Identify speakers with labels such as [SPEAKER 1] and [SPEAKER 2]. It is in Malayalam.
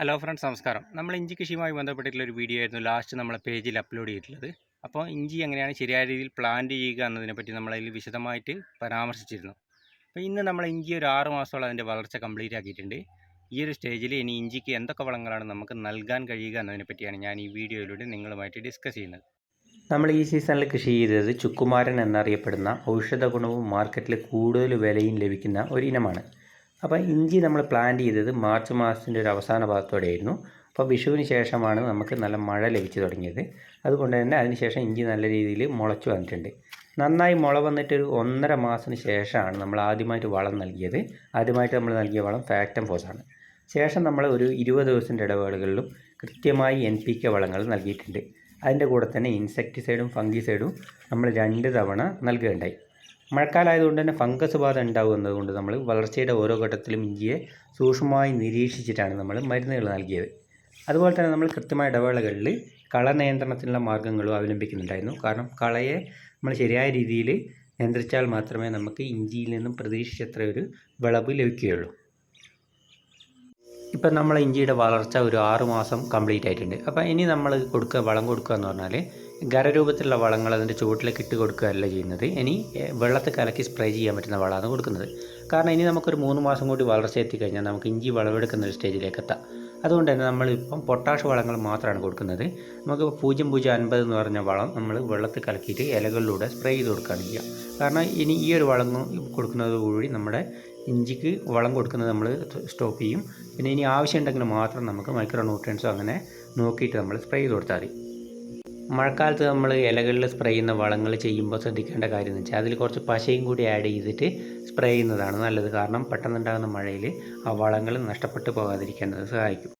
[SPEAKER 1] ഹലോ ഫ്രണ്ട്സ് നമസ്കാരം. നമ്മൾ ഇഞ്ചി കൃഷിയുമായി ബന്ധപ്പെട്ടിട്ടുള്ള ഒരു വീഡിയോ ആയിരുന്നു ലാസ്റ്റ് നമ്മളെ പേജിൽ അപ്ലോഡ് ചെയ്തിട്ടുള്ളത്. അപ്പോൾ ഇഞ്ചി എങ്ങനെയാണ് ശരിയായ രീതിയിൽ പ്ലാന്റ് ചെയ്യുക എന്നതിനെപ്പറ്റി നമ്മളതിൽ വിശദമായിട്ട് പരാമർശിച്ചിരുന്നു. അപ്പോൾ ഇന്ന് നമ്മൾ ഇഞ്ചി ഒരു ആറ് മാസത്തോളം അതിന്റെ വളർച്ച കംപ്ലീറ്റ് ആക്കിയിട്ടുണ്ട്. ഈ ഒരു സ്റ്റേജിൽ ഇനി ഇഞ്ചിക്ക് എന്തൊക്കെ വളങ്ങളാണ് നമുക്ക് നൽകാൻ കഴിയുക എന്നതിനെ പറ്റിയാണ് ഞാൻ ഈ വീഡിയോയിലൂടെ നിങ്ങളുമായിട്ട് ഡിസ്കസ് ചെയ്യുന്നത്.
[SPEAKER 2] നമ്മൾ ഈ സീസണിൽ കൃഷി ചെയ്തത് ചുക്കുമാരൻ എന്നറിയപ്പെടുന്ന ഔഷധ ഗുണവും മാർക്കറ്റിൽ കൂടുതൽ വിലയും ലഭിക്കുന്ന ഒരു ഇനമാണ്. അപ്പോൾ ഇഞ്ചി നമ്മൾ പ്ലാൻ ചെയ്തത് മാർച്ച് മാസത്തിന്റെ ഒരു അവസാന ഭാഗത്തോടെയായിരുന്നു. അപ്പോൾ വിഷുവിന് ശേഷമാണ് നമുക്ക് നല്ല മഴ ലഭിച്ചു തുടങ്ങിയത്. അതുകൊണ്ട് തന്നെ അതിനുശേഷം ഇഞ്ചി നല്ല രീതിയിൽ മുളച്ചു വന്നിട്ടുണ്ട്. നന്നായി മുള വന്നിട്ട് ഒരു ഒന്നര മാസത്തിന് ശേഷമാണ് നമ്മൾ ആദ്യമായിട്ട് വളം നൽകിയത്. ആദ്യമായിട്ട് നമ്മൾ നൽകിയ വളം ഫാക്ടം ഫോസാണ് ശേഷം നമ്മൾ ഒരു ഇരുപത് ദിവസത്തിന്റെ ഇടവേളകളിലും കൃത്യമായി എൻ പി കെ വളങ്ങൾ നൽകിയിട്ടുണ്ട്. അതിന്റെ കൂടെ തന്നെ ഇൻസെക്ടിസൈഡും ഫംഗിസൈഡും നമ്മൾ രണ്ട് തവണ നൽകുകയുണ്ടായി. മഴക്കാലമായതുകൊണ്ട് തന്നെ ഫംഗസ് ബാധ ഉണ്ടാകുന്നത് കൊണ്ട് നമ്മൾ വളർച്ചയുടെ ഓരോ ഘട്ടത്തിലും ഇഞ്ചിയെ സൂക്ഷ്മമായി നിരീക്ഷിച്ചിട്ടാണ് നമ്മൾ മരുന്നുകൾ നൽകിയത്. അതുപോലെ തന്നെ നമ്മൾ കൃത്യമായ ഇടവേളകളിൽ കള നിയന്ത്രണത്തിനുള്ള മാർഗങ്ങളും അവലംബിക്കുന്നുണ്ടായിരുന്നു. കാരണം കളയെ നമ്മൾ ശരിയായ രീതിയിൽ നിയന്ത്രിച്ചാൽ മാത്രമേ നമുക്ക് ഇഞ്ചിയിൽ നിന്നും പ്രതീക്ഷിച്ചത്ര ഒരു വിളവ് ലഭിക്കുകയുള്ളൂ. ഇപ്പം നമ്മൾ ഇഞ്ചിയുടെ വളർച്ച ഒരു ആറ് മാസം കംപ്ലീറ്റ് ആയിട്ടുണ്ട്. അപ്പോൾ ഇനി നമ്മൾ കൊടുക്കുക വളം കൊടുക്കുക എന്ന് പറഞ്ഞാൽ ഖരരൂപത്തിലുള്ള വളങ്ങൾ അതിന്റെ ചുവട്ടിലേക്ക് ഇട്ട് കൊടുക്കുകയല്ല ചെയ്യുന്നത്. ഇനി വെള്ളത്തെ കലക്കി സ്പ്രേ ചെയ്യാൻ പറ്റുന്ന വളമാണ് കൊടുക്കുന്നത്. കാരണം ഇനി നമുക്കൊരു മൂന്ന് മാസം കൂടി വളർച്ച എത്തിക്കഴിഞ്ഞാൽ നമുക്ക് ഇഞ്ചി വിളവെടുക്കുന്ന ഒരു സ്റ്റേജിലേക്ക് എത്താം. അതുകൊണ്ട് തന്നെ നമ്മളിപ്പം പൊട്ടാഷ് വളങ്ങൾ മാത്രമാണ് കൊടുക്കുന്നത്. നമുക്ക് പൂജ്യം പൂജ്യം അൻപത് എന്ന് പറഞ്ഞ വളം നമ്മൾ വെള്ളത്തിൽ കലക്കിയിട്ട് ഇലകളിലൂടെ സ്പ്രേ ചെയ്ത് കൊടുക്കുകയാണ് ചെയ്യുക. കാരണം ഇനി ഈ ഒരു വളം കൊടുക്കുന്നത് കൂടി നമ്മുടെ ഇഞ്ചിക്ക് വളം കൊടുക്കുന്നത് നമ്മൾ സ്റ്റോപ്പ് ചെയ്യും. പിന്നെ ഇനി ആവശ്യമുണ്ടെങ്കിൽ മാത്രം നമുക്ക് മൈക്രോ ന്യൂട്രിയൻസോ അങ്ങനെ നോക്കിയിട്ട് നമ്മൾ സ്പ്രേ ചെയ്ത് കൊടുത്താൽ മതി. മഴക്കാലത്ത് നമ്മൾ ഇലകളിൽ സ്പ്രേ ചെയ്യുന്ന വളങ്ങൾ ചെയ്യുമ്പോൾ ശ്രദ്ധിക്കേണ്ട കാര്യം എന്ന് വെച്ചാൽ അതിൽ കുറച്ച് പശയും കൂടി ആഡ് ചെയ്തിട്ട് സ്പ്രേ ചെയ്യുന്നതാണ് നല്ലത്. കാരണം പെട്ടെന്നുണ്ടാകുന്ന മഴയിൽ ആ വളങ്ങൾ നഷ്ടപ്പെട്ടു പോകാതിരിക്കാൻ അത് സഹായിക്കും.